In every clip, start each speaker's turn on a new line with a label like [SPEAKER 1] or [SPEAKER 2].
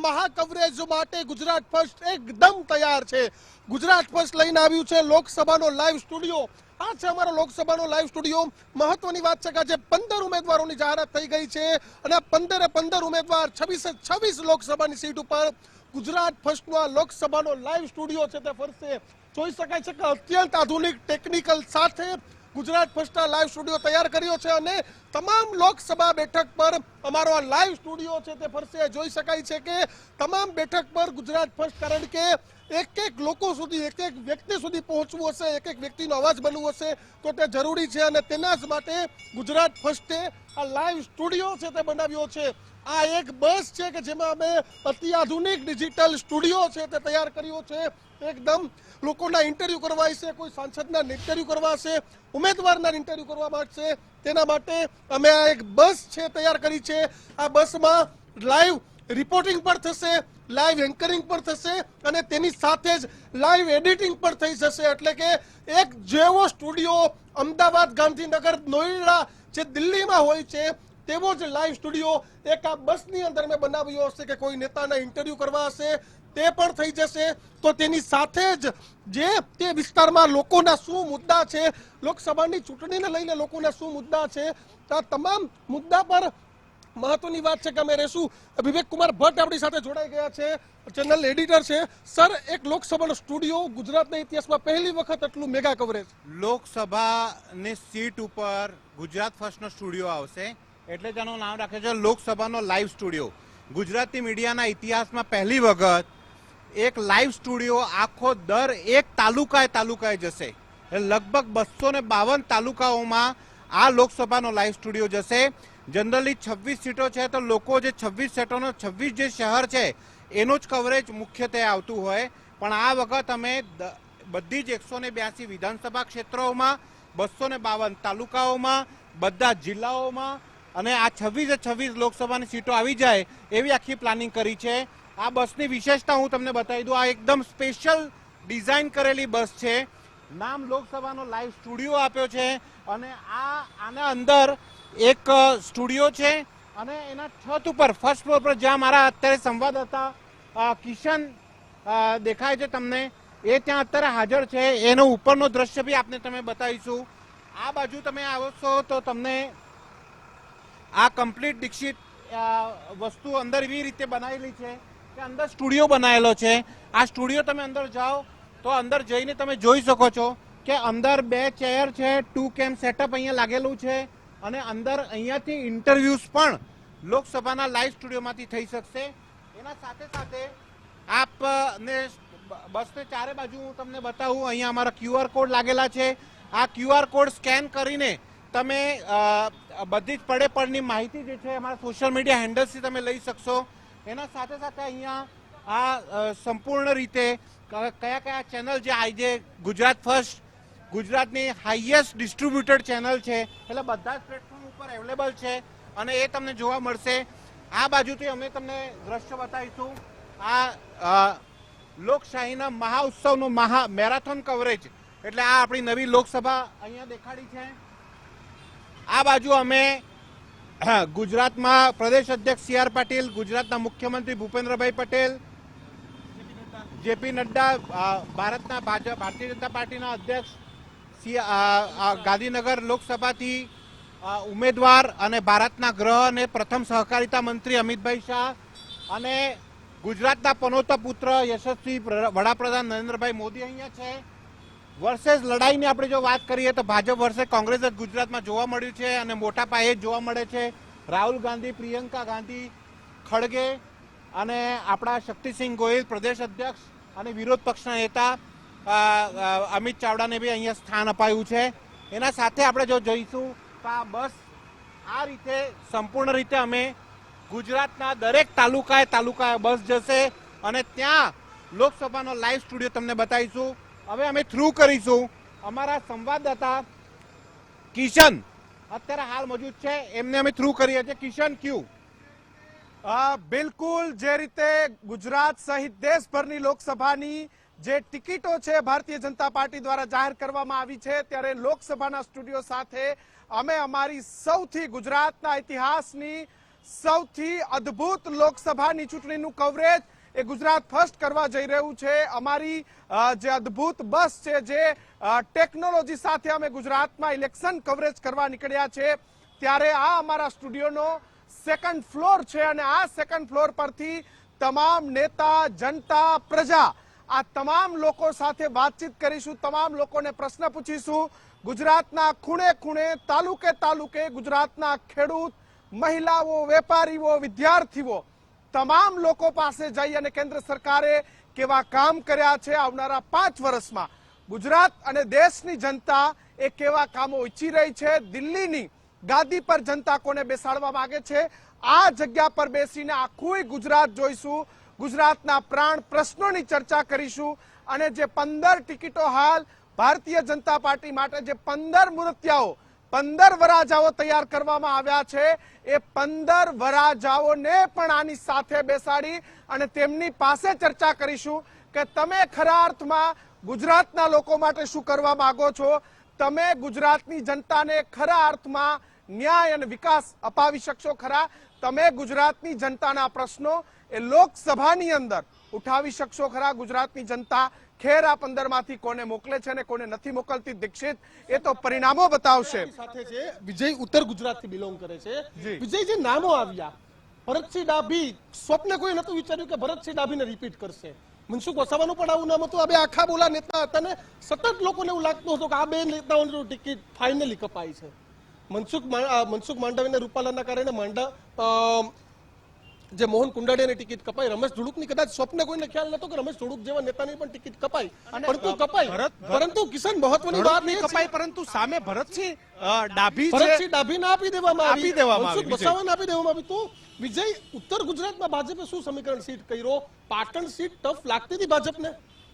[SPEAKER 1] મહા કવરેજ માટે ગુજરાત ફર્સ્ટ એકદમ તૈયાર છે. ગુજરાત ફર્સ્ટ લઈને આવ્યું છે લોકસભાનો લાઈવ સ્ટુડિયો. આ છે અમારો લોકસભાનો લાઈવ સ્ટુડિયો. મહત્વની વાત છે કે આજે પંદર ઉમેદવારોની જાહેરાત થઈ ગઈ છે અને પંદરે પંદર ઉમેદવાર છવ્વીસે છવ્વીસ લોકસભાની સીટ ઉપર ગુજરાત ફર્સ્ટનો આ લોકસભાનો લાઈવ સ્ટુડિયો છે તે ફરશે. જોઈ શકાય છે કે અત્યંત આધુનિક ટેકનિકલ સાથે ગુજરાત ફર્સ્ટના લાઈવ સ્ટુડિયો તૈયાર કર્યો છે અને તમામ લોકસભા બેઠક પર અમારો આ લાઈવ સ્ટુડિયો છે તે ફરશે. જોઈ શકાય છે કે તમામ બેઠક પર ગુજરાત ફર્સ્ટ કારણ કે એક એક લોકો સુધી, એક એક વ્યક્તિ સુધી પહોંચવું હશે, એક એક વ્યક્તિનો અવાજ બનવું હશે. તો તે જરૂરી છે અને તેના જ માટે ગુજરાત ફર્સ્ટે આ લાઈવ સ્ટુડિયો છે તે બનાવ્યો છે. આ એક બસ છે કે જેમાં અમે અતિ આધુનિક ડિજિટલ સ્ટુડિયો છે તે તૈયાર કર્યો છે. એકદમ લોકોના ઇન્ટરવ્યુ કરવા છે કોઈ સાંસદના ઇન્ટરવ્યુ કરવા છે ઉમેદવારના ઇન્ટરવ્યુ કરવા માંગશે. તેના માટે અમે આ એક બસ છે તૈયાર કરી છે. આ બસમાં લાઈવ રિપોર્ટિંગ પણ થશે લાઈવ એન્કરિંગ પણ થશે અને તેની સાથે જ લાઈવ એડિટિંગ પણ થઈ જશે. એટલે કે એક જેવો સ્ટુડિયો અમદાવાદ ગાંધીનગર નોઈડા જે દિલ્હીમાં હોય છે તેવો જ લાઈવ સ્ટુડિયો એક આ બસની અંદર મેં બનાવ્યો હશે કે કોઈ નેતાના ઇન્ટરવ્યુ કરવા હશે, તે પણ થઈ જશે. તો તેની સાથે જ જે તે વિસ્તારમાં લોકોના શું મુદ્દા છે, લોકસભાની ચૂંટણીને લઈને લોકોના શું મુદ્દા છે, આ તમામ મુદ્દા પર મહત્વની વાત છે કે અમે રહેશું. વિવેક કુમાર ભટ્ટ આપણી સાથે જોડાઈ ગયા છે ચેનલ એડિટર છે. સર, એક લોકસભાનો સ્ટુડિયો ગુજરાતના ઇતિહાસમાં પહેલી વખત એટલું મેગા કવરેજ
[SPEAKER 2] લોકસભાની સીટ ઉપર ગુજરાત ફર્સ્ટનો સ્ટુડિયો આવશે. એટલે તેનું નામ રાખે છે લોકસભાનો લાઈવ સ્ટુડિયો ગુજરાતી મીડિયાના ઇતિહાસમાં પહેલી વખત એક લાઈવ સ્ટુડિયો આખો દર એક તાલુકાએ તાલુકાએ જશે. લગભગ બસો ને બાવન તાલુકાઓમાં આ લોકસભાનો લાઈવ સ્ટુડિયો જશે. જનરલી છવ્વીસ સીટો છે તો લોકો જે છવ્વીસ સીટોનો છવ્વીસ જે શહેર છે, એનું જ કવરેજ મુખ્યત્વે આવતું હોય. પણ આ વખત અમે બધી જ એકસો ને બ્યાસી વિધાનસભા ક્ષેત્રોમાં, બસો ને બાવન તાલુકાઓમાં, બધા જિલ્લાઓમાં અને આ છવ્વીસે છવ્વીસ લોકસભાની સીટો આવી જાય એવી આખી પ્લાનિંગ કરી છે. આ બસની વિશેષતા હું તમને બતાવી દઉં. આ એકદમ સ્પેશિયલ ડિઝાઇન કરેલી બસ છે. નામ લોકસભાનો લાઈવ સ્ટુડિયો આપ્યો છે અને આ આના અંદર એક સ્ટુડિયો છે અને એના છત ઉપર, ફર્સ્ટ ફ્લોર પર જ્યાં મારા અત્યારે સંવાદદાતા હતા કિશન દેખાય છે તમને. એ ત્યાં અત્યારે હાજર છે. એનો ઉપરનો દ્રશ્ય બી આપને તમે બતાવીશું. આ બાજુ તમે આવશો તો તમને આ કમ્પ્લીટ દીક્ષિત વસ્તુ અંદર એવી રીતે બનાવેલી છે કે અંદર સ્ટુડિયો બનાવેલો છે. આ સ્ટુડિયો તમે અંદર જાઓ તો અંદર જઈને તમે જોઈ શકો છો કે અંદર બે ચેર છે ટુ કેમ સેટઅપ અહીંયા લાગેલું છે અને અંદર અહીંયાથી ઇન્ટરવ્યુઝ પણ લોકસભાના લાઈવ સ્ટુડિયોમાંથી થઈ શકશે. એના સાથે સાથે આપને બસને ચારે બાજુ હું તમને બતાવું, અહીંયા અમારા ક્યુઆર કોડ લાગેલા છે. આ ક્યુઆર કોડ સ્કેન કરીને તમે બધી જ પડે પડની માહિતી જે છે અમારા સોશિયલ મીડિયા હેન્ડલ્સથી તમે લઈ શકશો. એના સાથે સાથે અહીંયા આ સંપૂર્ણ રીતે કયા કયા ચેનલ જે આજે ગુજરાત ફર્સ્ટ, ગુજરાતની હાઈએસ્ટ ડિસ્ટ્રીબ્યુટેડ ચેનલ છે. એટલે બધા જ પ્લેટફોર્મ ઉપર અવેલેબલ છે અને એ તમને જોવા મળશે. આ બાજુથી અમે તમને દ્રશ્ય બતાવીશું. આ લોકશાહીના મહાઉત્સવનું મહા, મેરાથોન કવરેજ એટલે આ આપણી નવી લોકસભા અહીંયા દેખાડી છે. આ બાજુ અમે ગુજરાતમાં પ્રદેશ અધ્યક્ષ સી આર પાટીલ, ગુજરાતના મુખ્યમંત્રી ભૂપેન્દ્રભાઈ પટેલ, જેપી નડ્ડા ભારતના ભાજપ, ભારતીય જનતા પાર્ટીના અધ્યક્ષ, સી ગાંધીનગર લોકસભાથી ઉમેદવાર અને ભારતના ગ્રહ અને પ્રથમ સહકારિતા મંત્રી અમિતભાઈ શાહ અને ગુજરાતના પનોતા પુત્ર યશસ્વી વડાપ્રધાન નરેન્દ્રભાઈ મોદી અહીંયા છે. વર્સેસ લડાઈની આપણે જો વાત કરીએ તો ભાજપ વર્ષે કોંગ્રેસ જ ગુજરાતમાં જોવા મળ્યું છે અને મોટા પાયે જોવા મળે છે. રાહુલ ગાંધી, પ્રિયંકા ગાંધી, ખડગે અને આપણા શક્તિસિંહ ગોહિલ પ્રદેશ અધ્યક્ષ અને વિરોધ પક્ષના નેતા અમિત ચાવડાને બી અહીંયા સ્થાન અપાયું છે. એના સાથે આપણે જો જોઈશું તો આ બસ આ રીતે સંપૂર્ણ રીતે અમે ગુજરાતના દરેક તાલુકાએ તાલુકાએ બસ જશે અને ત્યાં લોકસભાનો લાઈવ સ્ટુડિયો તમને બતાવીશું. હવે અમે થ્રુ કરીશું. અમારા સંવાદદાતા કિશન અત્યારે હાલ મોજૂદ છે. એમને અમે થ્રુ કરીએ છીએ. કિશન, ક્યુ?
[SPEAKER 3] બિલકુલ જે રીતે ગુજરાત સહિત દેશભરની લોકસભાની જે ટિકિટો છે ભારતીય જનતા પાર્ટી દ્વારા જાહેર કરવામાં આવી છે, ત્યારે લોકસભાના સ્ટુડિયો સાથે અમે અમારી સૌથી ગુજરાતના ઇતિહાસની સૌથી અદ્ભુત લોકસભાની ચૂંટણીનું કવરેજ એ ગુજરાત ફર્સ્ટ કરવા જઈ રહ્યું છે. અમારી જે અદ્ભુત બસ છે જે ટેકનોલોજી સાથે અમે ગુજરાતમાં ઇલેક્શન કવરેજ કરવા નીકળ્યા છે. ત્યારે આ અમારા સ્ટુડિયોનો સેકન્ડ ફ્લોર છે અને આ સેકન્ડ ફ્લોર પરથી તમામ નેતા, જનતા, પ્રજા, આ તમામ લોકો સાથે વાતચીત કરીશું, તમામ લોકોને પ્રશ્ન પૂછીશું. ગુજરાતના ખૂણે ખૂણે, તાલુકે તાલુકે ગુજરાતના ખેડૂત, મહિલાઓ, વેપારીઓ, વિદ્યાર્થીઓ તમામ લોકો પાસે જઈ અને કેન્દ્ર સરકારે કેવા કામ કર્યા છે આવનારા પાંચ વર્ષમાં. ગુજરાત અને દેશની જનતા એ કેવા કામો ઈચ્છી રહી છે? દિલ્હીની ગાદી પર જનતા કોને બેસાડવા માંગે છે? આ જગ્યા પર બેસીને આખું ગુજરાત જોઈશું. ગુજરાતના પ્રાણ પ્રશ્નોની ચર્ચા કરીશું. અને જે પંદર ટિકિટો હાલ ભારતીય જનતા પાર્ટી માટે જે પંદર મૂર્તિયાઓ પંદર વરાજાઓ તૈયાર કરવામાં આવ્યા છે. એ પંદર વરાજાઓને પણ આની સાથે બેસાડી અને તેમની પાસે ચર્ચા કરીશું કે તમે ખરા અર્થમાં ગુજરાતના લોકો માટે શું કરવા માંગો છો? તમે ગુજરાતની જનતાને ખરા અર્થમાં ન્યાય અને વિકાસ અપાવી શકશો ખરા? તમે ગુજરાતની જનતાના પ્રશ્નો એ લોકસભાની અંદર ઉઠાવી શકશો ખરા? ગુજરાતની જનતા ખેર આ પંદરમાંથી કોને મોકલે છે અને કોને નથી મોકલતી દીક્ષિત? એ તો પરિણામો બતાવશે.
[SPEAKER 1] સાથે છે વિજય ઉત્તર ગુજરાતથી બિલોંગ કરે છે. વિજય જે નામો આવ્યા ભરતસિંહ ડાભી સ્વપ્ન કોઈ નતું વિચાર્યું કે ભરતસિંહ ડાભીને રિપીટ કરશે. મનસુખ વસાવાનું પણ આવું નામ હતું. આ બે આખા બોલા નેતા હતા ને સતત લોકોને એવું લાગતું હતું કે આ બે નેતાઓની ટિકિટ ફાઇનલી કપાઈ છે. મનસુખ મનસુખ માંડવીને રૂપાલાના કારણે માંડા જે મોહન કુંડાડિયાની ટિકિટ કપાઈ. રમેશ ધુડુકની કદાચ સ્વપ્ન કોઈને ખ્યાલ નતો કે રમેશ ધુડુક જેવા નેતાની પણ ટિકિટ કપાઈ. પરંતુ કપાઈ. પરંતુ કિશન મહત્વની વાત નહીં
[SPEAKER 3] કપાઈ પરંતુ સામે ભરતસિંહ ડાભી છે.
[SPEAKER 1] ભરતસિંહ ડાભીને આપી દેવામાં આવી.
[SPEAKER 3] આપી દેવામાં આવી.
[SPEAKER 1] વસાવાને આપી દેવામાં આવી. તો વિજય ઉત્તર ગુજરાતમાં ભાજપે શું સમીકરણ સીટ કર્યો? પાટણ સીટ ટફ લાગતી હતી ભાજપને?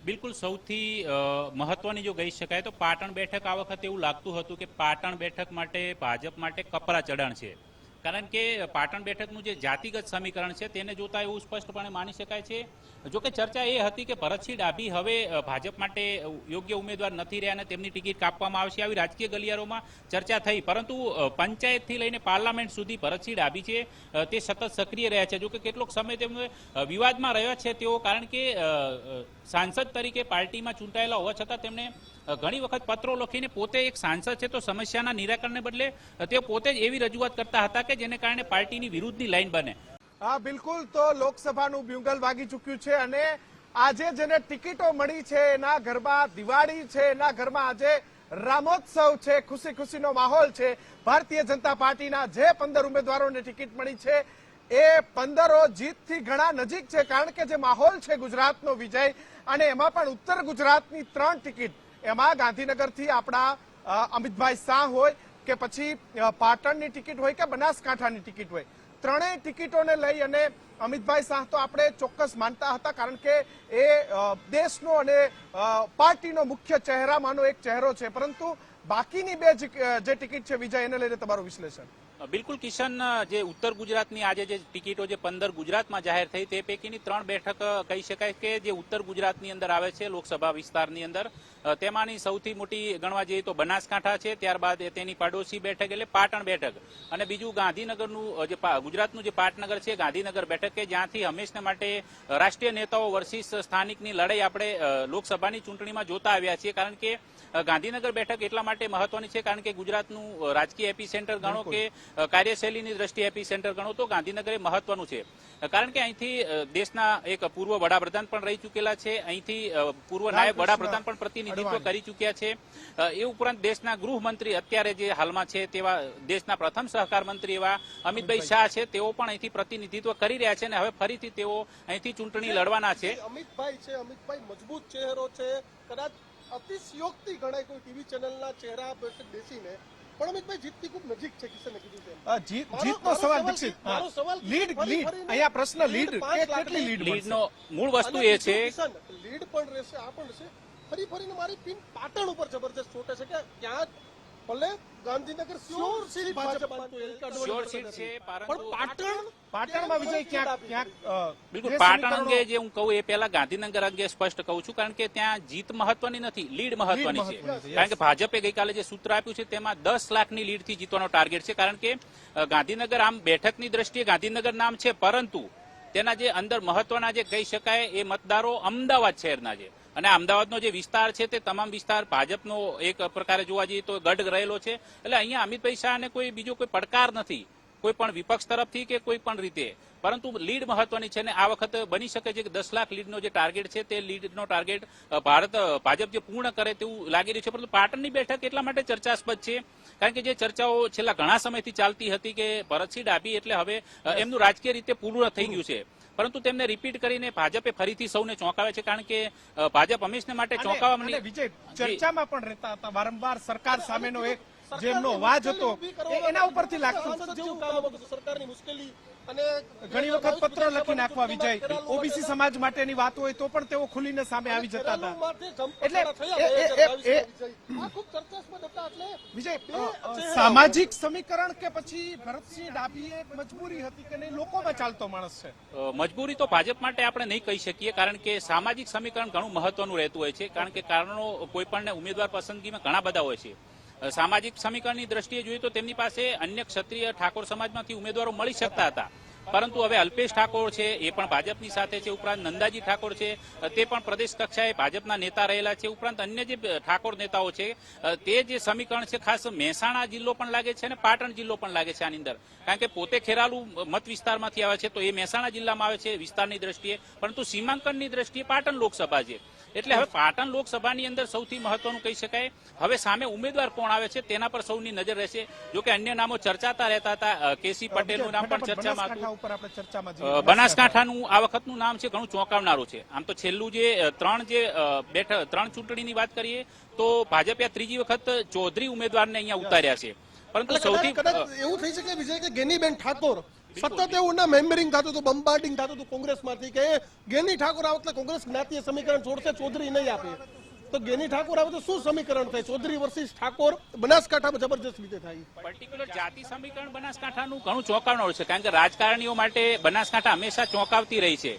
[SPEAKER 4] બિલકુલ સૌથી મહત્વની જો કહી શકાય તો પાટણ બેઠક આ વખતે એવું લાગતું હતું કે પાટણ બેઠક માટે ભાજપ માટે કપરા ચઢાણ છે. કારણ કે પાટણ બેઠકનું જે જાતિગત સમીકરણ છે, તેને જોતા એવું સ્પષ્ટપણે માની શકાય છે જો કે ચર્ચા એ હતી કે ભરતસિંહ ડાભી હવે ભાજપ માટે યોગ્ય ઉમેદવાર નથી રહ્યા અને તેમની ટિકિટ કાપવામાં આવશે આવી રાજકીય ગલિયારોમાં ચર્ચા થઈ. પરંતુ પંચાયતથી લઈને પાર્લામેન્ટ સુધી ભરતસિંહ ડાભી છે તે સતત સક્રિય રહ્યા છે. જોકે કેટલોક સમય તેમને વિવાદમાં રહ્યા છે તેઓ કારણ કે સાંસદ તરીકે પાર્ટીમાં ચૂંટાયેલા હોવા છતાં તેમણે ઘણી વખત પત્રો લખીને પોતે એક સાંસદ છે તો સમસ્યાના નિરાકરણને બદલે તેઓ પોતે જ એવી રજૂઆત કરતા હતા કે જેને કારણે પાર્ટીની વિરુદ્ધની લાઈન બને.
[SPEAKER 3] હા, બિલકુલ. તો લોકસભાનું બ્યુંગલ વાગી ચૂક્યું છે અને આજે જેને ટિકિટો મળી છે, એના ઘરમાં દિવાળી છે, એના ઘરમાં આજે રામોત્સવ છે ખુશી ખુશીનો માહોલ છે. ભારતીય જનતા પાર્ટીના જે પંદર ઉમેદવારોને ટિકિટ મળી છે, એ પંદરો જીતથી ઘણા નજીક છે, કારણ કે જે માહોલ છે ગુજરાતનો વિજય, અને એમાં પણ ઉત્તર ગુજરાતની ત્રણ ટિકિટ. એમાં ગાંધીનગરથી આપણા અમિતભાઈ શાહ હોય કે પછી પાટણની ટિકિટ હોય કે બનાસકાંઠાની ટિકિટ હોય. ત્રણેય ટિકિટોને લઈ અને અમિતભાઈ શાહ તો આપણે ચોક્કસ માનતા હતા, કારણ કે એ દેશનો અને પાર્ટીનો મુખ્ય ચહેરામાંનો એક ચહેરો છે. પરંતુ બાકીની બે જે ટિકિટ છે, વિજય, એને લઈને તમારું વિશ્લેષણ.
[SPEAKER 4] બિલકુલ કિશન જે ઉત્તર ગુજરાતની આજે જે ટિકિટો જે પંદર ગુજરાતમાં જાહેર થઈ તે પૈકીની ત્રણ બેઠક કહી શકાય કે જે ઉત્તર ગુજરાતની અંદર આવે છે લોકસભા વિસ્તારની અંદર. તેમાંની સૌથી મોટી ગણવા જઈએ તો બનાસકાંઠા છે, ત્યારબાદ તેની પાડોશી બેઠક એટલે પાટણ બેઠક. અને બીજું ગાંધીનગરનું જે ગુજરાતનું જે પાટનગર છે, ગાંધીનગર બેઠક કે જ્યાંથી હંમેશને માટે રાષ્ટ્રીય નેતાઓ વર્સિસ સ્થાનિકની લડાઈ આપણે લોકસભાની ચૂંટણીમાં જોતા આવ્યા છીએ. કારણ કે ગાંધીનગર બેઠક એટલા માટે મહત્વની છે, કારણ કે ગુજરાતનું રાજકીય એપી સેન્ટર ગણો કે કાર્યશૈલીની દ્રષ્ટિએ એપી સેન્ટર ગણો તો ગાંધીનગર એ મહત્વનું છે. કારણ કે અહીંથી દેશના એક પૂર્વ વડાપ્રધાન પણ રહી ચૂકેલા છે અહીંથી પૂર્વ નાયબ વડાપ્રધાન પણ પ્રતિનિધિત્વ કરી ચૂક્યા છે. એ ઉપરાંત દેશના ગૃહમંત્રી અત્યારે જે હાલમાં છે તેવા દેશના પ્રથમ સહકાર મંત્રી એવા અમિતભાઈ શાહ છે તેઓ પણ અહીંથી પ્રતિનિધિત્વ કરી રહ્યા છે અને હવે ફરીથી તેઓ અહીંથી ચૂંટણી લડવાના છે.
[SPEAKER 1] અમિતભાઈ છે અમિતભાઈ મજબૂત ચહેરો છે કદાચ અતિશયોક્તિ ગણાય કોઈ ટીવી ચેનલના ચહેરા બેસીને. પણ અમિતભાઈ જીતની ખૂબ નજીક છે કિશને કીધું તેમ.
[SPEAKER 3] જીત જીતનો સવાલ
[SPEAKER 1] સવાલ
[SPEAKER 3] દીક્ષિત.
[SPEAKER 1] મારો સવાલ
[SPEAKER 3] લીડ
[SPEAKER 1] ફરી
[SPEAKER 3] લીડ અહીંયા પ્રશ્ન લીડ
[SPEAKER 1] લીડ
[SPEAKER 3] કેટલી લીડ
[SPEAKER 4] લીડનો મૂળ વસ્તુ એ છે
[SPEAKER 1] લીડ પણ રહેશે આ પણ રહેશે. ફરી ફરીને મારી પિન પાટણ ઉપર જબરજસ્ત ચોટે છે. કે ક્યાં ભલે Gandhinagar sure seat Bhajap
[SPEAKER 4] seat
[SPEAKER 1] નથી.
[SPEAKER 4] છે, પરંતુ-
[SPEAKER 1] પણ પાટણ
[SPEAKER 3] પાટણમાં વિજય ક્યાંક ક્યાંક
[SPEAKER 4] બિલકુલ પાટણ અંગે જે હું કહું એ પહેલા ગાંધીનગર અંગે સ્પષ્ટ કહું છું કારણ કે ત્યાં જીત મહત્વની નથી લીડ મહત્વની છે. કારણ કે ભાજપે ગઈકાલે જે સૂત્ર આપ્યું છે તેમાં દસ લાખની લીડથી જીતવાનો ટાર્ગેટ છે કારણ કે ગાંધીનગર આમ બેઠકની દ્રષ્ટિએ ગાંધીનગર નામ છે પરંતુ તેના જે અંદર મહત્વના જે કહી શકાય એ મતદારો અમદાવાદ શહેરના છે. અને અમદાવાદનો જે વિસ્તાર છે તે તમામ વિસ્તાર ભાજપનો એક પ્રકારે જોવા જઈએ તો ગઢ રહેલો છે. એટલે અહીંયા અમિતભાઈ શાહને કોઈ બીજો કોઈ પડકાર નથી. કોઈ પણ વિપક્ષ તરફથી કે કોઈ પણ રીતે. પરંતુ લીડ મહત્વની છે ને આ વખત બની શકે છે કે દસ લાખ લીડનો જે ટાર્ગેટ છે તે લીડનો ટાર્ગેટ ભારત ભાજપ જે પૂર્ણ કરે તેવું લાગી રહ્યું છે. પરંતુ પાટણની બેઠક એટલા માટે ચર્ચાસ્પદ છે કારણ કે જે ચર્ચાઓ છેલ્લા ઘણા સમયથી ચાલતી હતી કે ભરતસિંહ ડાભી એટલે હવે એમનું રાજકીય રીતે પૂર્ણ થઈ ગયું છે. પરંતુ તેમને રિપીટ કરીને ભાજપે ફરીથી સૌને ચોંકાવે છે કારણ કે ભાજપ હંમેશને માટે ચોંકાવવા
[SPEAKER 3] અને વિજય ચર્ચામાં પણ રહેતા હતા. વારંવાર સરકાર સામેનો એક જેમનો અવાજ હતો એના ઉપરથી લાગતું.
[SPEAKER 1] સરકારની મુશ્કેલી અને
[SPEAKER 3] ઘણી વખત પત્ર લખી નાખવા વિજય. ઓબીસી સમાજ માટેની વાત હોય તો પણ તેઓ ખુલીને સામે આવી જતા હતા. એટલે એ- એ- એ- એ-
[SPEAKER 1] આ ખૂબ ચર્ચાસ્પદ હતા એટલે
[SPEAKER 3] વિજય સામાજિક સમીકરણ કે પછી ભરતસિંહ ડાભી એક મજબૂરી હતી કે નહીં લોકોમાં ચાલતો માણસ છે.
[SPEAKER 4] મજબૂરી તો ભાજપ માટે આપણે નહીં કહી શકીએ કારણ કે સામાજિક સમીકરણ ઘણું મહત્વનું રહેતું હોય છે કારણ કે કારણો કોઈ પણ ઉમેદવાર પસંદગીમાં ઘણા બધા હોય છે. સામાજિક સમીકરણની દ્રષ્ટિએ જોઈએ તો તેમની પાસે અન્ય ક્ષત્રિય ઠાકોર સમાજમાંથી ઉમેદવારો મળી શકતા હતા. પરંતુ હવે અલ્પેશ ઠાકોર છે, એ પણ ભાજપની સાથે છે, ઉપરાંત નંદાજી ઠાકોર છે તે પણ પ્રદેશ કક્ષાએ ભાજપના નેતા રહેલા છે, ઉપરાંત અન્ય જે ઠાકોર નેતાઓ છે તે જે સમીકરણ છે, ખાસ મહેસાણા જિલ્લો પણ લાગે છે અને પાટણ જિલ્લો પણ લાગે છે આની અંદર. કારણ કે પોતે ખેરાલુ મત વિસ્તારમાંથી આવે છે, તો એ મહેસાણા જિલ્લામાં આવે છે વિસ્તારની દ્રષ્ટિએ, પરંતુ સીમાંકનની દ્રષ્ટિએ પાટણ લોકસભા છે. એટલે હવે પાટણ લોકસભાની અંદર સૌથી મહત્વનું કહી શકાય. હવે સામે ઉમેદવાર કોણ આવે છે તેના પર સૌની નજર રહેશે. જો કે અન્ય નામો ચર્ચાતા રહેતા હતા કેસી પટેલનું નામ પણ ચર્ચામાં હતું. બનાસકાંઠાનું આ વખતનું નામ છે ઘણું ચોંકાવનારું છે. આમ તો છેલ્લું જે ત્રણ જે બેઠક ત્રણ ચૂંટણીની વાત કરીએ તો ભાજપે ત્રીજી વખત ચૌધરી ઉમેદવારને અહીંયા ઉતાર્યા છે. પરંતુ સૌથી
[SPEAKER 1] એવું થઈ શકે વિજય કે ગેનીબેન ઠાકોર સતત એવું ના મેમ્બરિંગ થતું હતું બમ્બાર્ડિંગ થતું હતું કોંગ્રેસમાંથી કે ગેની ઠાકોર આ વખતે કોંગ્રેસ જ્ઞાતીય સમીકરણ છોડશે ચૌધરી નહીં આપે. તો ગેની ઠાકોર આવે તો શું સમીકરણ થાય? ચૌધરી વર્ષિસ ઠાકોર બનાસકાંઠામાં જબરજસ્ત રીતે થાય.
[SPEAKER 4] પર્ટિક્યુલર જાતિ સમીકરણ બનાસકાંઠાનું ઘણું ચોંકાવનારું છે કારણ કે રાજકારણીઓ માટે બનાસકાંઠા હંમેશા ચોંકાવતી રહી છે.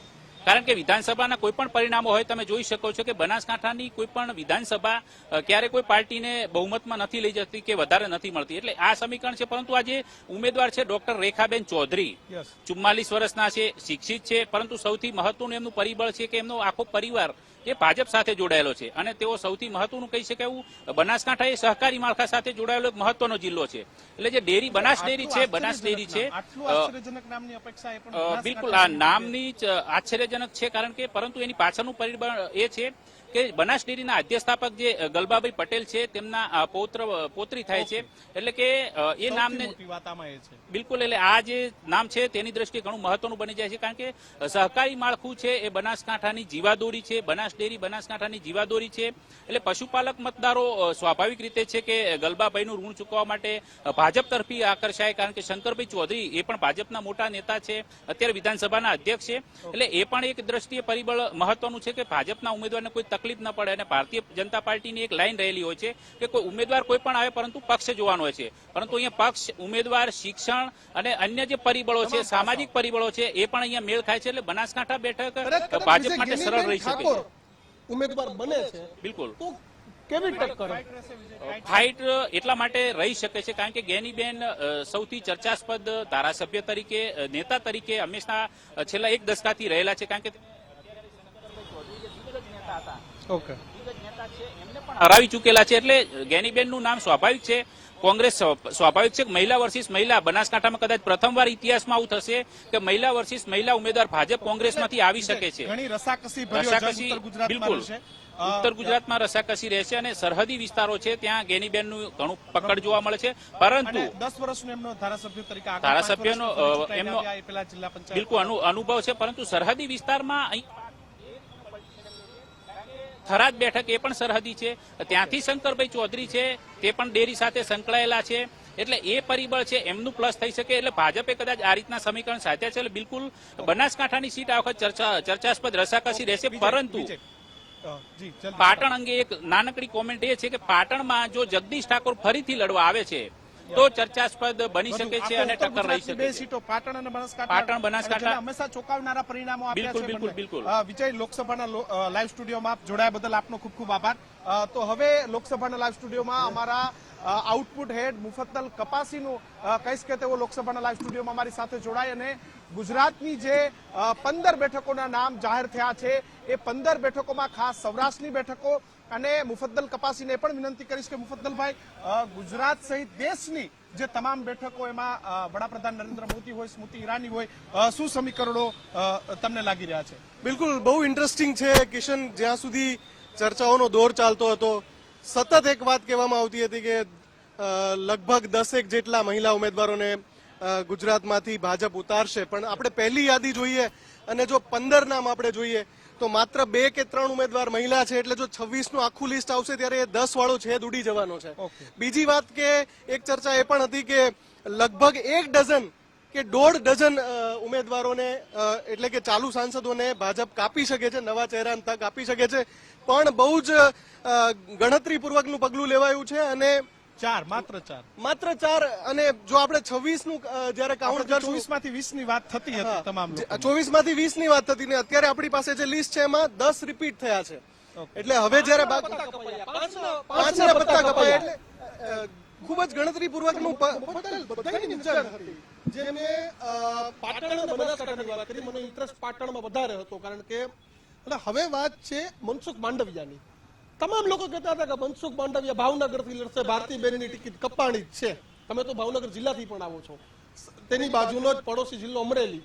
[SPEAKER 4] કારણ કે વિધાનસભાના કોઈ પણ પરિણામો હોય તમે જોઈ શકો છો કે બનાસકાંઠાની કોઈ પણ વિધાનસભા ક્યારે કોઈ પાર્ટીને બહુમતમાં નથી લઈ જતી કે વધારે નથી મળતી એટલે આ સમીકરણ છે પરંતુ આજે ઉમેદવાર છે ડોક્ટર રેખાબેન ચૌધરી. ચુમ્માલીસ વર્ષના છે શિક્ષિત છે પરંતુ સૌથી મહત્વનું એમનું પરિબળ છે કે એમનો આખો પરિવાર એ ભાજપ સાથે જોડાયેલો છે. અને તેઓ સૌથી મહત્વનું કહી શકાય એવું બનાસકાંઠા એ સહકારી માળખા સાથે જોડાયેલો એક મહત્વનો જિલ્લો છે. એટલે જે ડેરી બનાસ ડેરી છે બનાસ ડેરી છે બિલકુલ આ નામની આશ્ચર્યજનક છે કારણ કે પરંતુ એની પાછળનું પરિબળ એ છે કે બનાસ ડેરીના અધ્યસ્થાપક જે ગલબાભાઈ પટેલ છે તેમના પૌત્ર પોત્રી થાય છે. એટલે કે એ નામને બિલકુલ એટલે આ જે નામ છે તેની દ્રષ્ટિએ ઘણું મહત્વનું બની જાય છે. કારણ કે સહકારી માળખું છે એ બનાસકાંઠાની જીવાદોરી છે બનાસ ડેરી બનાસકાંઠાની જીવાદોરી છે. એટલે પશુપાલક મતદારો સ્વાભાવિક રીતે છે કે ગલબાભાઈનું ઋણ ચૂકવવા માટે ભાજપ તરફી આકર્ષાય. કારણ કે શંકરભાઈ ચૌધરી એ પણ ભાજપના મોટા નેતા છે અત્યારે વિધાનસભાના અધ્યક્ષ છે. એટલે એ પણ એક દ્રષ્ટિએ પરિબળ મહત્વનું છે કે ભાજપના ઉમેદવારને કોઈ તકલીફ ન પડે અને ભારતીય જનતા પાર્ટીની એક લાઈન રહેલી હોય છે કે કોઈ ઉમેદવાર કોઈ પણ આવે પરંતુ પક્ષ જોવાનો હોય છે. પરંતુ અહીંયા પક્ષ ઉમેદવાર શિક્ષણ અને અન્ય જે પરિબળો છે સામાજિક પરિબળો છે એ પણ અહીંયા મેળ ખાય છે એટલે બનાસકાંઠા બેઠક ભાજપ માટે સરળ રહી શકે
[SPEAKER 1] ઉમેદવાર બને છે.
[SPEAKER 4] બિલકુલ.
[SPEAKER 1] કેવી ટક્કર
[SPEAKER 4] ફાઇટ એટલા માટે રહી શકે છે કારણ કે ગેનીબેન સૌથી ચર્ચાસ્પદ ધારાસભ્ય તરીકે નેતા તરીકે હંમેશા છેલ્લા એક દશકાથી રહેલા છે કારણ કે
[SPEAKER 3] ઓકે.
[SPEAKER 4] હરાવી ચૂકેલા છે એટલે ગેનીબેનનું નામ સ્વાભાવિક છે. કોંગ્રેસ સ્વાભાવિક છે કે મહિલા વર્સિસ મહિલા બનાસકાંઠામાં કદાચ પ્રથમવાર ઇતિહાસમાં આવું થશે કે મહિલા વર્સિસ મહિલા ઉમેદવાર ભાજપ કોંગ્રેસમાંથી આવી શકે છે.
[SPEAKER 3] ઘણી રસાકસી
[SPEAKER 4] રસાકસી
[SPEAKER 3] ઉત્તર ગુજરાતમાં
[SPEAKER 4] બિલકુલ. ઉત્તર ગુજરાતમાં રસાકસી રહેશે અને સરહદી વિસ્તારો છે ત્યાં ગેનીબેનનું ઘણું પકડ જોવા મળે છે. પરંતુ
[SPEAKER 3] દસ વર્ષનો એમનો ધારાસભ્ય તરીકે
[SPEAKER 4] ધારાસભ્યનો, એમનો- બિલકુલ અનુભવ છે પરંતુ સરહદી વિસ્તારમાં અહીં થરાદ બેઠક એ પણ સરહદી છે ત્યાંથી શંકરભાઈ ચૌધરી છે તે પણ ડેરી સાથે સંકળાયેલા છે એટલે એ પરિબળ છે એમનું પ્લસ થઈ શકે એટલે ભાજપે કદાચ આ રીતના સમીકરણ સાધ્યા છે એટલે બિલકુલ બનાસકાંઠાની સીટ આ વખત ચર્ચા ચર્ચાસ્પદ રસાકસી રહેશે પરંતુ. પાટણ અંગે એક નાનકડી કોમેન્ટ એ છે કે પાટણમાં જો જગદીશ ઠાકોર ફરીથી લડવા આવે છે તો ચર્ચાસ્પદ બની શકે છે અને ટક્કર રહી શકે
[SPEAKER 3] બે સીટો પાટણ અને બનાસકાંઠા
[SPEAKER 4] પાટણ, બનાસકાંઠા.
[SPEAKER 3] હંમેશા ચોંકાવનારા પરિણામો આપ્યા
[SPEAKER 4] બિલકુલ,
[SPEAKER 3] છે
[SPEAKER 4] બિલકુલ, બિલકુલ.
[SPEAKER 3] વિજય લોકસભાના લાઈવ સ્ટુડિયોમાં આપ જોડાયા બદલ આપનો ખૂબ ખૂબ આભાર તો હવે લોકસભાના લાઈવ સ્ટુડિયોમાં અમારા આઉટપુટ હેડ મુફત્તલ કપાસીનું કહીશ કે તેઓ લોકસભાના લાઈવ સ્ટુડિયોમાં અમારી સાથે જોડાય અને ગુજરાતની જે પંદર બેઠકોના નામ જાહેર થયા છે, એ પંદર બેઠકોમાં ખાસ સૌરાષ્ટ્રની બેઠકો અને મુફદ્દલ કપાસીને પણ વિનંતી કરીશ કે મુફદ્દલભાઈ ગુજરાત સહિત દેશની જે તમામ બેઠકો એમાં વડાપ્રધાન નરેન્દ્ર મોદી હોય, સ્મૃતિ ઈરાની હોય શું સમીકરણો તમને લાગી રહ્યા છે?
[SPEAKER 5] બિલકુલ, બહુ ઇન્ટરેસ્ટિંગ છે, કિશન. જ્યાં સુધી ચર્ચાઓનો દોર ચાલતો હતો, સતત એક વાત કહેવામાં આવતી હતી કે લગભગ દસેક જેટલા મહિલા ઉમેદવારોને ગુજરાતમાંથી ભાજપ ઉતારશે. પણ આપણે પહેલી યાદી જોઈએ અને જો પંદર નામ આપણે જોઈએ તો માત્ર બે કે ત્રણ ઉમેદવાર મહિલા છે એટલે જો છવ્વીસનું આખું લિસ્ટ આવશે ત્યારે એ દસ વાળો છેદ ઉડી જવાનો છે. બીજી વાત કે એક ચર્ચા એ પણ હતી કે લગભગ એક ડઝન કે દોઢ ડઝન ઉમેદવારોને એટલે કે ચાલુ સાંસદોને ભાજપ કાપી શકે છે નવા ચહેરાને તક આપી શકે છે. પણ બહુ જ ગણતરીપૂર્વકનું પગલું લેવાયું છે અને
[SPEAKER 3] ચાર માત્ર ચાર.
[SPEAKER 5] માત્ર ચાર અને જો આપણે છવ્વીસનું જયારે કાઉન્ટ કરશું
[SPEAKER 3] ચોવીસમાંથી વીસની વાત થતી હતી તમામ
[SPEAKER 5] ચોવીસમાંથી વીસની વાત થતી ને અત્યારે આપણી પાસે જે લિસ્ટ છે એમાં દસ રિપીટ થયા છે. એટલે હવે જયારે પાંચ ના પત્તા કપાયા. એટલે ખૂબ જ ગણતરીપૂર્વકનું જેને પાટણ અને બનાસકાંઠાની વાત કરી મને ઇન્ટરેસ્ટ પાટણમાં વધારે હતો કારણ કે અને હવે વાત છે મનસુખ માંડવિયાની. તમામ લોકો કહેતા હતા કે મનસુખ માંડવિયા ભાવનગરથી લડશે ભારતીબેનની ટિકિટ કપાણી જ છે. તમે તો ભાવનગર જિલ્લાથી પણ આવો છો. તેની બાજુનો જ પડોશી જિલ્લો અમરેલી.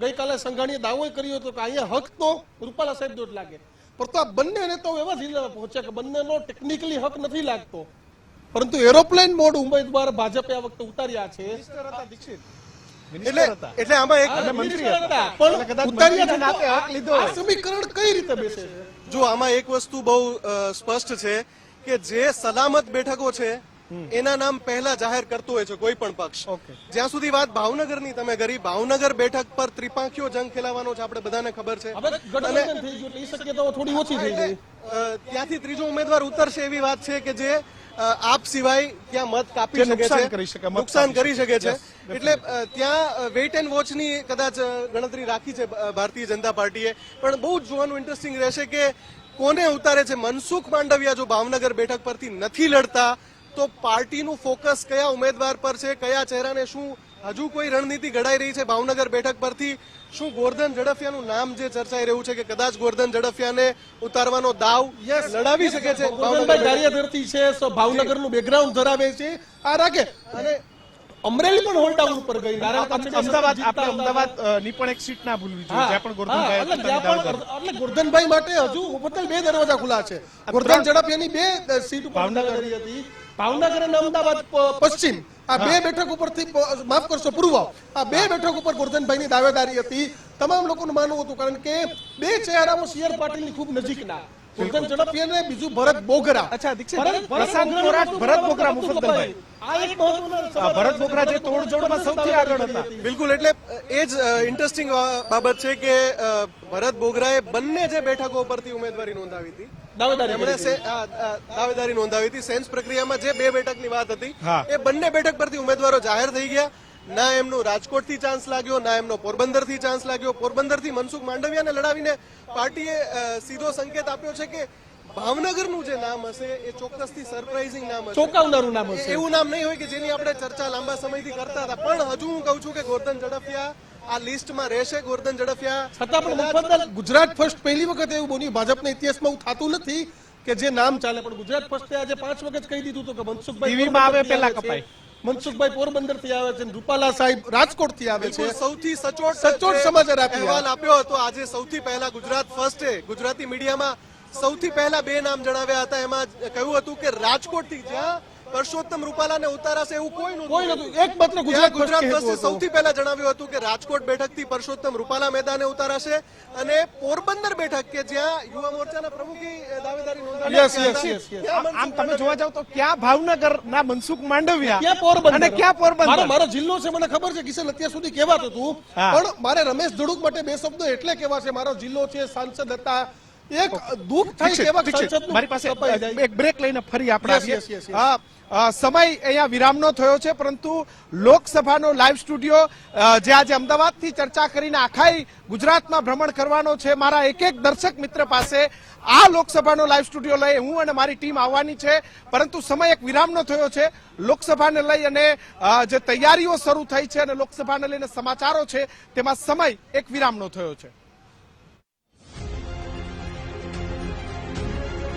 [SPEAKER 5] ગઈકાલે સંઘાણીએ દાવો કર્યો હતો કે અહીંયા હક તો રૂપાલા સાહેબ દોઢ લાગે. પણ બંને બંને નેતાઓ એવા જિલ્લામાં પહોંચ્યા કે બંનેનો ટેકનિકલી હક નથી લાગતો. પરંતુ એરોપ્લેન મોડ ઉમેદવાર ભાજપે આ વખતે ઉતાર્યા છે. એટલે એટલે આમાં એક
[SPEAKER 3] મંત્રી હતા.
[SPEAKER 5] પણ ઉતાર્યા
[SPEAKER 3] નાતે હક લીધો
[SPEAKER 5] સમીકરણ કઈ રીતે બેસે? જો આમાં એક વસ્તુ બહુ સ્પષ્ટ છે કે જે સલામત બેઠકો છે એના નામ પહેલા જાહેર કરતો હોય છે કોઈ પણ પક્ષ. જ્યાં સુધી વાત ભાવનગરની તમે કરી ભાવનગર બેઠક પર ત્રિપાંખીઓ જંગ ખેલાવાનો છે આપણે બધાને ખબર છે.
[SPEAKER 1] હવે ગઠબંધન થઈ ગયું એટલે એ શક્યતાઓ થોડી ઓછી થઈ ગઈ.
[SPEAKER 5] અ, ત્યાંથી ત્રીજો ઉમેદવાર ઉતરશે એવી વાત છે કે જે આપ સિવાય ત્યાં મત કાપી શકે છે. નુકસાન કરી
[SPEAKER 3] શકે.
[SPEAKER 5] શકે. છે. એટલે ત્યાં વેઇટ એન્ડ વોચની કદાચ ગણતરી રાખી છે ભારતીય જનતા પાર્ટીએ. પણ બહુ જ જોવાનું ઇન્ટરેસ્ટિંગ રહેશે કે કોને ઉતારે છે? મનસુખ માંડવિયા જો ભાવનગર બેઠક પરથી નથી લડતા તો પાર્ટીનું ફોકસ કયા ઉમેદવાર પર છે? કયા ચહેરાને શું હજુ કોઈ રણનીતિ ઘડાઈ રહી છે ભાવનગર બેઠક પરથી? શું ગોરધન ઝડફિયાનું નામ જે ચર્ચાઈ રહ્યું છે કે કદાચ ગોરધન ઝડફિયાને ઉતારવાનો દાવ લડાવી શકે છે? ભાવનગર
[SPEAKER 1] ગોરધનભાઈ
[SPEAKER 5] બેઠક.
[SPEAKER 1] છે સો ભાવનગરનું બેકગ્રાઉન્ડ ધરાવે છે. આ રાખે. અને અમરેલી પણ હોલડાઉન ઉપર ગઈ.
[SPEAKER 3] અમદાવાદ આપણે અમદાવાદની પણ એક સીટ ના ભૂલવી જોઈએ. જ્યાં પણ ગોરધનભાઈ
[SPEAKER 1] એટલે ગોરધનભાઈ માટે હજુ બે દરવાજા ખુલ્લા છે. ગોરધન ઝડપિયાની બે સીટ ઉપર
[SPEAKER 3] ભાવનગર.
[SPEAKER 1] હતી. ભાવનગર અને અમદાવાદ પશ્ચિમ. આ બે બેઠક ઉપરથી માફ કરશો પૂર્વ આ બે બેઠક ઉપર ગોરધનભાઈની દાવેદારી હતી. તમામ લોકોનું માનવું હતું કારણ કે બે ચહેરાઓ સીઆર પાટીલની ખૂબ નજીકના. ગોરધન ઝડપી અને બીજું ભરત બોગરા.
[SPEAKER 3] અચ્છા, દીક્ષિત,
[SPEAKER 1] ભરત- ભરત
[SPEAKER 3] પ્રશાંત કોરાટ, ભરત બોગરા, મુફદ્દલભાઈ.
[SPEAKER 1] આ એક મહત્વનો
[SPEAKER 3] ભરત બોગરા જે તોડજોડમાં સૌથી આગળ હતા.
[SPEAKER 5] બિલકુલ એટલે એ જ ઇન્ટરેસ્ટિંગ બાબત છે કે ભરત બોગરાએ બંને જે બેઠકો પરથી ઉમેદવારી નોંધાવી હતી
[SPEAKER 1] દાવેદારી
[SPEAKER 5] દાવેદારી નોંધાવી હતી. સેન્સ પ્રક્રિયામાં જે બે બેઠકની વાત હતી એ બંને બેઠક પરથી ઉમેદવારો જાહેર થઈ ગયા. ના એમનો રાજકોટથી ચાન્સ લાગ્યો ના એમનો પોરબંદરથી ચાન્સ લાગ્યો. પોરબંદરથી મનસુખ માંડવિયાને લડાવીને પાર્ટીએ સીધો સંકેત આપ્યો છે કે ભાવનગરનું જે નામ હશે એ ચોક્કસથી સરપ્રાઇઝિંગ નામ હશે.
[SPEAKER 1] ચોંકાવનારું નામ હશે.
[SPEAKER 5] એવું નામ નહીં હોય કે જેની આપણે ચર્ચા લાંબા સમયથી કરતા હતા. પણ હજુ હું કહું છું કે ગોરધન ઝડફિયા આ લિસ્ટમાં રહેશે ગોરધન ઝડફિયા.
[SPEAKER 1] છતાં પણ
[SPEAKER 5] કદાચ-
[SPEAKER 1] ગુજરાત ફર્સ્ટ પહેલી વખત એવું બન્યું. ભાજપના ઇતિહાસમાં એવું થતું નથી કે જે નામ ચાલે. પણ ગુજરાત ફર્સ્ટે આજે પાંચ વખત કહી દીધું હતું કે મનસુખભાઈ
[SPEAKER 3] આવે પહેલા કપાય.
[SPEAKER 1] મનસુખભાઈ પોરબંદરથી આવે છે. રૂપાલા સાહેબ રાજકોટથી આવે છે.
[SPEAKER 5] સૌથી સચોટ
[SPEAKER 1] સચોટ સમાચાર
[SPEAKER 5] અહેવાલ આપ્યો હતો આજે સૌથી પહેલા ગુજરાત ફર્સ્ટે. ગુજરાતી મીડિયામાં સૌથી પહેલા બે નામ જણાવ્યા હતા. એમાં કહ્યું હતું કે રાજકોટથી જ્યાં પરસોત્તમ રૂપાલાને ઉતારાશે એવું કોઈ
[SPEAKER 1] કોઈ નતું એકમાત્ર ગુજરાત
[SPEAKER 5] ગુજરાત ટ્રસ્ટે સૌથી પહેલા જણાવ્યું હતું કે રાજકોટ બેઠકથી પરસોત્તમ રૂપાલા મેદાને ઉતારાશે અને પોરબંદર બેઠક કે જ્યાં યુવા મોરચાના પ્રમુખી દાવેદારી નોંધાવી
[SPEAKER 3] આમ તમે જોવા જાવ તો ક્યાં ભાવનગર ના મનસુખ માંડવિયા?
[SPEAKER 1] ક્યાં પોરબંદર?
[SPEAKER 3] અને ક્યાં પોરબંદર?
[SPEAKER 1] મારો મારો જિલ્લો છે મને ખબર છે કિશન અત્યાર સુધી કહેવાતું હતું. પણ મારે રમેશ ધડુક માટે બે શબ્દો એટલે કહેવા છે મારો જિલ્લો છે સાંસદ હતા એક દુઃખ થાય
[SPEAKER 3] તેવા.
[SPEAKER 1] સંસદનું
[SPEAKER 3] મારી પાસે એક બ્રેક લઈને ફરી આપણે આવીએ. અ, સમય અહીંયા વિરામનો થયો છે પરંતુ લોકસભાનો લાઈવ સ્ટુડિયો જે આજે અમદાવાદથી ચર્ચા કરીને આખાઈ ગુજરાતમાં ભ્રમણ કરવાનો છે. મારા એક એક દર્શક મિત્ર પાસે આ લોકસભાનો લાઈવ સ્ટુડિયો લઈ હું અને મારી ટીમ આવવાની છે. પરંતુ સમય એક વિરામનો થયો છે. લોકસભાને લઈ અને જે તૈયારીઓ શરૂ થઈ છે અને લોકસભાને લઈને સમાચારો છે તેમાં સમય એક વિરામનો થયો છે.